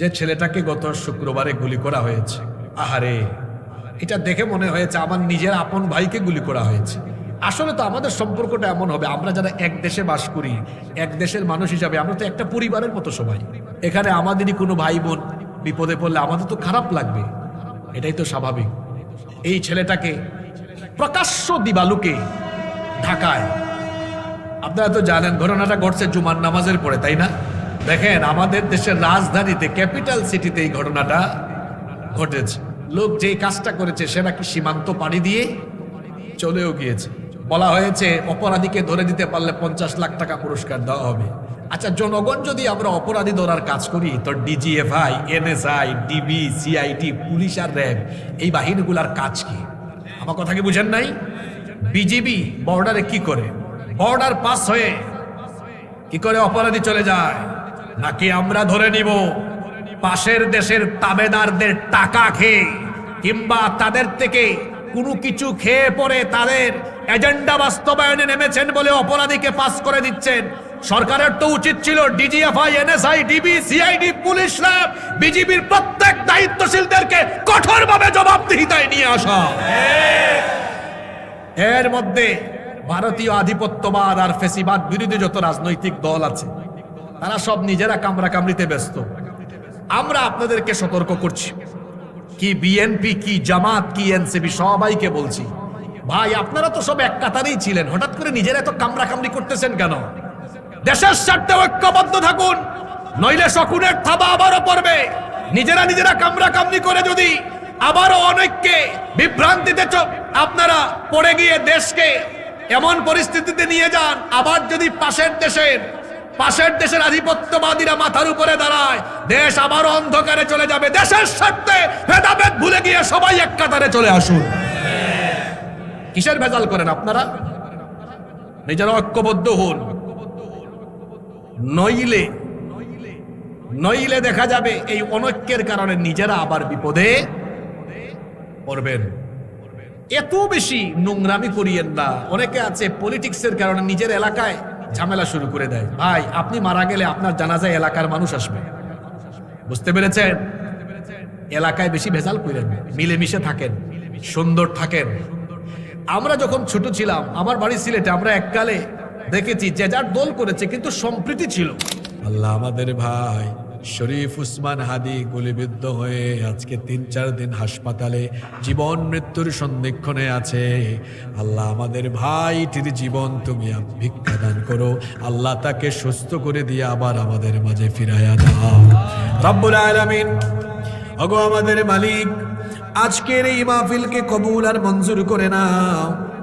যে ছেলেটাকে গত শুক্রবারে গুলি করা হয়েছে। আহারে, এটা দেখে মনে হয়েছে আমার নিজের আপন ভাইকে গুলি করা হয়েছে। আসলে তো আমাদের সম্পর্কটা এমন হবে, আমরা যারা এক দেশে বাস করি, এক দেশের মানুষ হিসাবে আমরা তো একটা পরিবারের মতো সবাই। এখানে আমাদেরই কোনো ভাই বোন বিপদে পড়লে আমাদের তো খারাপ লাগবে। এটাই তো স্বাভাবিক। এই ছেলেটাকে প্রকাশ্য দিবালুকে ঢাকায়, আপনারা তো জানেন, ঘটনাটা ঘটছে জুমার নামাজের পরে, তাই না? দেখেন, আমাদের দেশের রাজধানীতে ক্যাপিটাল সিটিতে এই ঘটনাটা ঘটেছে। লোক যেই কাজটা করেছে সে নাকি সীমান্ত পাড়ি দিয়ে চলেও গিয়েছে। বলা হয়েছে, অপরাধীকে ধরে দিতে পারলে পঞ্চাশ লাখ টাকা পুরস্কার দেওয়া হবে। আচ্ছা জনগণ যদি আমরা অপরাধী ধরার কাজ করি, তো DGFI NSI DB CIT police আর র্যাব, এই বাহিনীগুলার কাজ কি? আমার কথা কি বুঝেন নাই? বিজিবি বর্ডারে কি করে? বর্ডার পাস হয়ে কি করে অপরাধী চলে যায়? নাকি আমরা ধরে নিব পাশের দেশের তাবেদারদের টাকা খেয়ে কিংবা তাদের থেকে কোনো কিছু খেয়ে পরে তাদের এজেন্ডা বাস্তবায়নে নেমেছেন বলে অপরাধীকে পাস করে দিচ্ছেন? সরকারের তো উচিত ছিল DGFI, NSI, DB, CID, police RAB বিজিবির প্রত্যেক দায়িত্বশীলদেরকে কঠোরভাবে জবাবদিহিতায় নিয়ে আসা। এর মধ্যে ভারতীয় আধিপত্যবাদ আর ফেসিবাদ বিরোধী যত রাজনৈতিক দল আছে তারা সব নিজেরা কামরা কামড়িতে ব্যস্ত। আমরা আপনাদেরকে সতর্ক করছি। কি বিএনপি কি জামাত, কি এনসিপি সবাইকে বলছি। ভাই, আপনারা তো সব এক কাতারেই ছিলেন। হঠাৎ করে নিজেরা এত কামরা কামড়ি করতেছেন কেন? দেশের স্বার্থে ঐক্যবদ্ধ থাকুন। নইলে শকুনের থাবা আবারও পড়বে। নিজেরা নিজেরা কামরা কামড়ি করে যদি আবারও অনেককে বিভ্রান্তিতে আপনারা পড়ে গিয়ে দেশকে এমন পরিস্থিতিতে নিয়ে যান, আবার যদি পাশের দেশের পাশের দেশের আধিপত্যবাদীরা মাথার উপরে দাঁড়ায়। দেশ আবারও অন্ধকারে চলে যাবে। দেশের স্বার্থে ভেদাভেদ ভুলে গিয়ে সবাই এক কাতারে চলে আসুন। কিসের ভেজাল করেন আপনারা? নিজেরা ঐক্যবদ্ধ হন। নইলে নইলে দেখা যাবে এই অনৈক্যের কারণে নিজেরা আবার বিপদে পড়বেন। এত বেশি নোংরামি করিয়েন না। অনেকে আছে পলিটিক্সের কারণে নিজের এলাকায় ঝামেলা শুরু করে দেয়। ভাই, আপনি মারা গেলে আপনার জানাজায় এলাকার মানুষ আসবে। বুঝতে পেরেছেন? এলাকায় বেশি ভেজাল করেন মিলেমিশে থাকেন, সুন্দর থাকেন। আমরা যখন ছোট ছিলাম, আমার বাড়ি সিলেটে আমরা এককালে দেখেছি যে যার দোল করেছে কিন্তু সম্প্রীতি ছিল। আল্লাহ আমাদের ভাই। শরীফ উসমান হাদি গুলিবিদ্ধ হয়ে আজকে তিন, চার দিন হাসপাতালে জীবন মৃত্যুর সন্ধিক্ষণে আছে। আল্লাহ আমাদের ভাইটির জীবন তুমি ভিক্ষা দান করো। আল্লাহ তাকে সুস্থ করে দিয়ে আবার আমাদের মাঝে ফিরাইয়া দাও। রব্বুল আলামিন, ওগো আমাদের মালিক, আজকের এই মাহফিলকে কবুল আর মঞ্জুর করে নাও।